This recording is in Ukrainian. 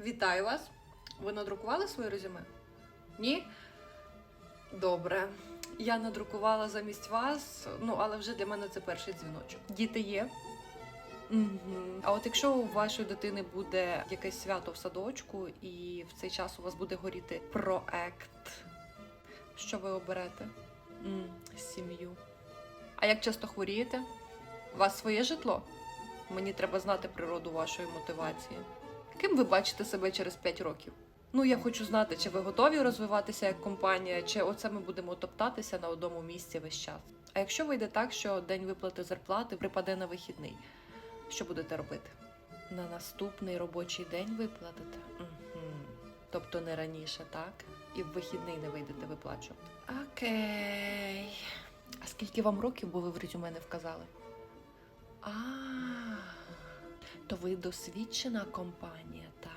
Вітаю вас! Ви надрукували своє резюме? Ні? Добре. Я надрукувала замість вас, ну але вже для мене це перший дзвіночок. Діти є? Угу. А от якщо у вашої дитини буде якесь свято в садочку, і в цей час у вас буде горіти проект, що ви оберете? сім'ю. А як часто хворієте? У вас своє житло? Мені треба знати природу вашої мотивації. Ким ви бачите себе через 5 років? Ну, я хочу знати, чи ви готові розвиватися як компанія, чи оце ми будемо топтатися на одному місці весь час. А якщо вийде так, що день виплати зарплати припаде на вихідний, що будете робити? На наступний робочий день виплатите? Угу. Тобто не раніше, так? І в вихідний не вийдете виплачувати. Окей. А скільки вам років, бо ви в резюме не вказали? А, то ви досвідчена компанія, так?